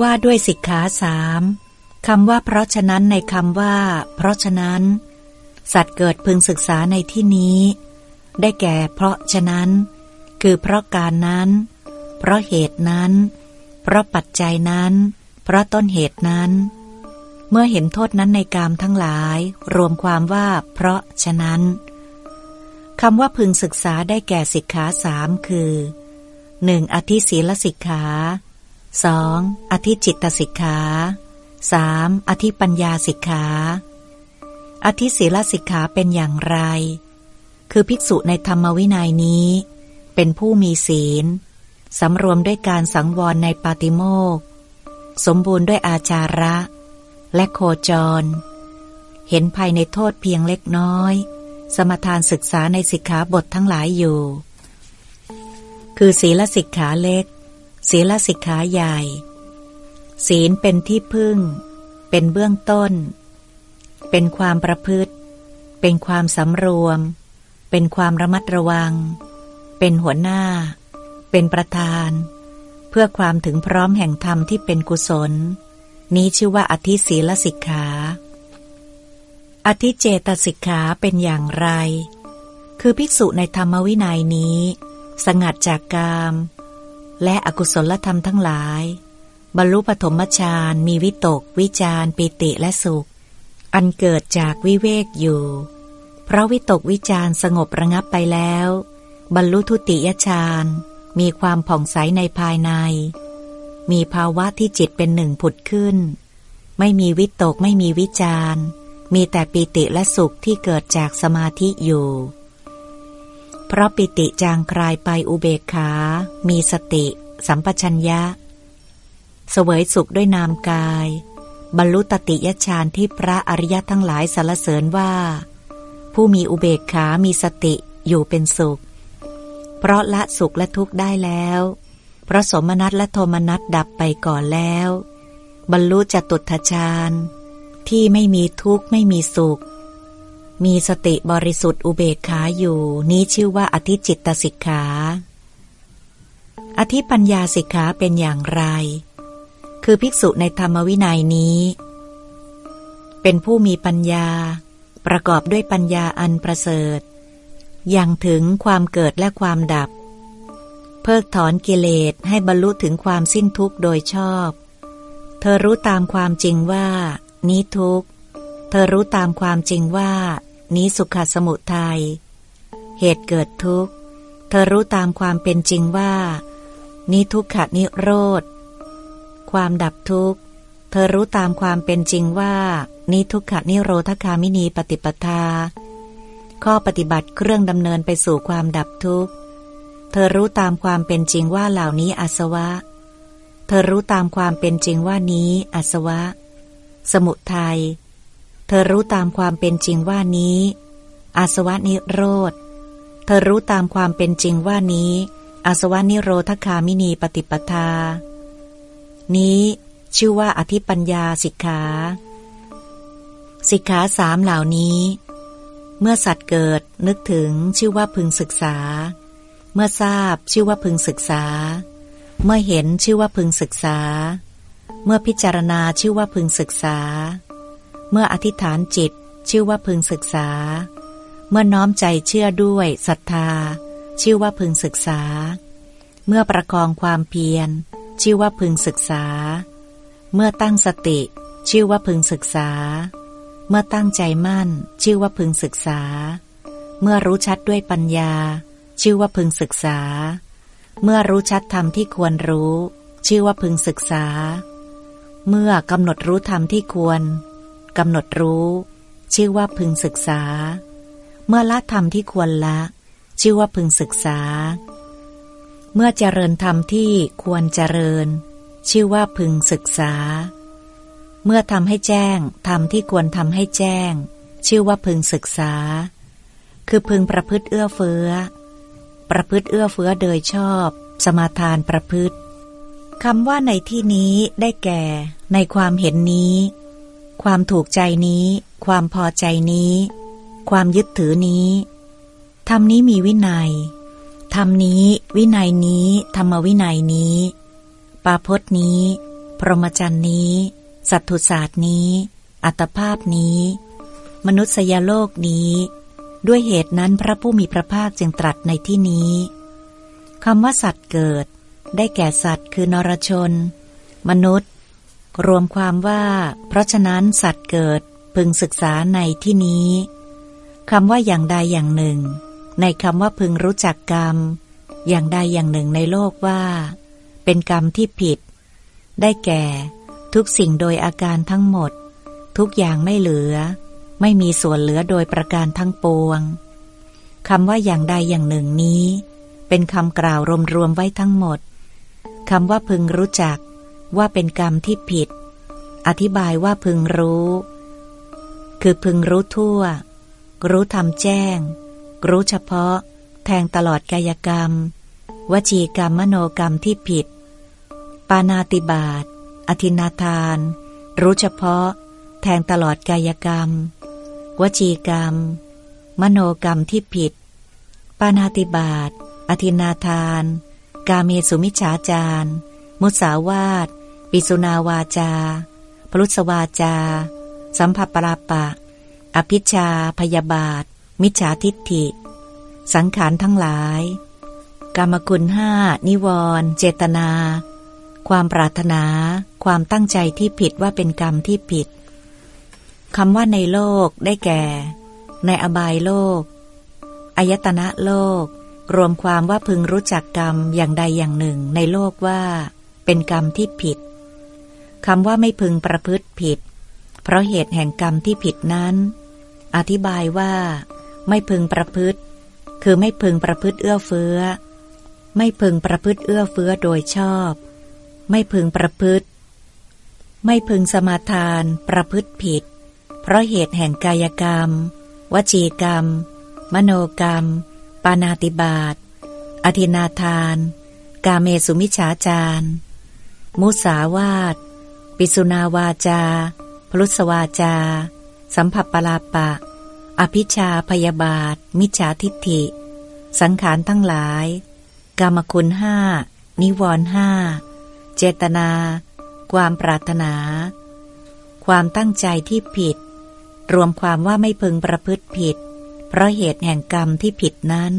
ว่าด้วยสิกขาสามคำว่าเพราะฉะนั้นในคำว่า เพราะฉะนั้น สัตว์เกิดพึงศึกษาในที่นี้ ได้แก่เพราะฉะนั้น คือเพราะการนั้น เพราะเหตุนั้น เพราะปัจจัยนั้น เพราะต้นเหตุนั้น เมื่อเห็นโทษนั้นในกามทั้งหลาย รวมความว่า เพราะฉะนั้นคำว่าพึงศึกษาได้แก่สิกขาสามคือ 1. อธิศีลสิกขา 2. อธิจิตตสิกขา 3. อธิปัญญาสิกขา อธิศีลสิกขาเป็นอย่างไร คือภิกษุในธรรมวินัยนี้ เป็นผู้มีศีล สำรวมด้วยการสังวรในปาติโมกสมบูรณ์ด้วยอาจาระ และโคจร เห็นภายในโทษเพียงเล็กน้อย สมทานศึกษาในสิกขาบททั้งหลายอยู่ คือศีลสิกขาเล็ก ศีลสิกขาใหญ่ ศีลเป็นที่พึ่ง เป็นเบื้องต้น เป็นความประพฤติ เป็นความสำรวม เป็นความระมัดระวัง เป็นหัวหน้า เป็นประธาน เพื่อความถึงพร้อมแห่งธรรมที่เป็นกุศล นี้ชื่อว่าอธิศีลสิกขา อธิเจตสิกขาเป็นอย่างไร คือภิกษุในธรรมวินัยนี้ สงัดจากกาม และอกุศลธรรมทั้งหลาย บรรลุปฐมฌานมีวิตก วิจารปิติและสุข อันเกิดจากวิเวกอยู่ เพราะวิตกวิจารสงบระงับไปแล้ว บรรลุทุติยฌานมีความผ่องใสในภายใน มีภาวะที่จิตเป็นหนึ่งผุดขึ้น ไม่มีวิตกไม่มีวิจารมีแต่ปิติและสุขที่เกิดจากสมาธิอยู่ เพราะปิติจางคลายไปอุเบกขา มีสติ สัมปชัญญะ เสวยสุขด้วยนามกาย บรรลุตติยฌานที่พระอริยทั้งหลายสรรเสริญว่า ผู้มีอุเบกขา มีสติอยู่เป็นสุข เพราะละสุขและทุกข์ได้แล้ว เพราะสมนัตและโทมนัตดับไปก่อนแล้ว บรรลุจตุตฌานที่ไม่มีทุกข์ไม่มีสุข มีสติบริสุทธิ์อุเบกขาอยู่ นี้ชื่อว่าอธิจิตตสิกขา อธิปัญญาสิกขาเป็นอย่างไร คือภิกษุในธรรมวินัยนี้ เป็นผู้มีปัญญา ประกอบด้วยปัญญาอันประเสริฐยังถึงความเกิดและความดับ เพิกถอนกิเลสให้บรรลุถึงความสิ้นทุกข์โดยชอบ เธอรู้ตามความจริงว่า นี้ทุกข์เธอรู้ตามความจริงว่า นี้สุขสมุทัยเหตุเกิดทุกข์ เธอรู้ตามความเป็นจริงว่า นี้ทุกขะนิโรธ ความดับทุกข์ เธอรู้ตามความเป็นจริงว่า นี้ทุกขะนิโรธคามินีปฏิปทา ข้อปฏิบัติเครื่องดำเนินไปสู่ความดับทุกข์ เธอรู้ตามความเป็นจริงว่าเหล่านี้อาสวะ เธอรู้ตามความเป็นจริงว่านี้อาสวะ สมุทัย ธอรู้ตามความเป็นจริงว่านี้ อาสวะนิโรธ เธอรู้ตามความเป็นจริงว่านี้ อาสวะนิโรธคามินีปฏิปทา นี้ชื่อว่าอธิปัญญาสิกขา สิกขาสามเหล่านี้ เมื่อสัตว์เกิดนึกถึงชื่อว่าพึงศึกษา เมื่อทราบชื่อว่าพึงศึกษา เมื่อเห็นชื่อว่าพึงศึกษา เมื่อพิจารณาชื่อว่าพึงศึกษา เมื่ออธิษฐานจิตชื่อว่าพึงศึกษา เมื่อน้อมใจเชื่อด้วยศรัทธา ชื่อว่าพึงศึกษา เมื่อประคองความเพียร ชื่อว่าพึงศึกษา เมื่อตั้งสติ ชื่อว่าพึงศึกษา เมื่อตั้งใจมั่น ชื่อว่าพึงศึกษา เมื่อรู้ชัดด้วยปัญญา ชื่อว่าพึงศึกษา เมื่อรู้ชัดธรรมที่ควรรู้ ชื่อว่าพึงศึกษา เมื่อกำหนดรู้ธรรมที่ควร กำหนดรู้ ชื่อว่าพึงศึกษา เมื่อละธรรมที่ควรละ ชื่อว่าพึงศึกษา เมื่อเจริญธรรมที่ควรเจริญ ชื่อว่าพึงศึกษา เมื่อทำให้แจ้งธรรมที่ควรทำให้แจ้ง ชื่อว่าพึงศึกษา คือพึงประพฤติเอื้อเฟื้อ ประพฤติเอื้อเฟื้อโดยชอบ สมาทานประพฤติคำว่าในที่นี้ได้แก่ ในความเห็นนี้ ความถูกใจนี้ ความพอใจนี้ ความยึดถือนี้ธรรมนี้มีวินัยธรรมนี้ วินัยนี้ ธรรมวินัยนี้ ปาพจน์นี้พพรหมจรรย์นี้ สัตถุศาสตร์นี้ อัตภาพนี้ มนุษยโลกนี้ ด้วยเหตุนั้นพระผู้มีพระภาคจึงตรัสในที่นี้คำว่าสัตว์เกิด ได้แก่สัตว์คือนรชน มนุษย์ รวมความว่า เพราะฉะนั้นสัตว์เกิดพึงศึกษาในที่นี้คำว่าอย่างใดอย่างหนึ่ง ในคำว่าพึงรู้จักกรรม อย่างใดอย่างหนึ่งในโลกว่า เป็นกรรมที่ผิด ได้แก่ ทุกสิ่งโดยอาการทั้งหมด ทุกอย่างไม่เหลือ ไม่มีส่วนเหลือโดยประการทั้งปวงคำว่าอย่างใดอย่างหนึ่งนี้ เป็นคำกล่าวรวมๆไว้ทั้งหมดคำว่าพึงรู้จัก ว่าเป็นกรรมที่ผิด อธิบายว่าพึงรู้ คือพึงรู้ทั่ว รู้ทำแจ้ง รู้เฉพาะ แทงตลอดกายกรรม วจีกรรมมโนกรรมที่ผิด ปานาติบาตอธินาทาน รู้เฉพาะ แทงตลอดกายกรรม วจีกรรม มโนกรรมที่ผิด ปานาติบาตอธินาทาน กาเมสุมิจฉาจารมุสาวาต ปิสุนาวาจาพลุสวาจา สัมภปราปะ อภิชา พยาบาท มิจฉาทิฏฐิ สังขารทั้งหลาย กรรมคุณห้า นิวรณ์เจตนา ความปรารถนา ความตั้งใจที่ผิดว่าเป็นกรรมที่ผิดคำว่าในโลกได้แก่ ในอบายโลก อายตนะโลก รวมความว่าพึงรู้จักกรรมอย่างใดอย่างหนึ่งในโลกว่า เป็นกรรมที่ผิด คำว่าไม่พึงประพฤติผิด เพราะเหตุแห่งกรรมที่ผิดนั้น อธิบายว่า ไม่พึงประพฤติ คือไม่พึงประพฤติเอื้อเฟื้อ ไม่พึงประพฤติเอื้อเฟื้อโดยชอบ ไม่พึงประพฤติ ไม่พึงสมาทานประพฤติผิด เพราะเหตุแห่งกายกรรม วจีกรรม มโนกรรม ปานาติบาตอธินาทาน กาเมสุมิชฌาจารมุสาวาต ปิสุนาวาจา พลุสวาจา สัมผัสปลาปะ อภิชาพยาบาท มิจฉาทิฏฐิ สังขารทั้งหลายกรรมคุณห้า นิวรห้า เจตนา ความปรารถนา ความตั้งใจที่ผิด รวมความว่าไม่พึงประพฤติผิด เพราะเหตุแห่งกรรมที่ผิดนั้น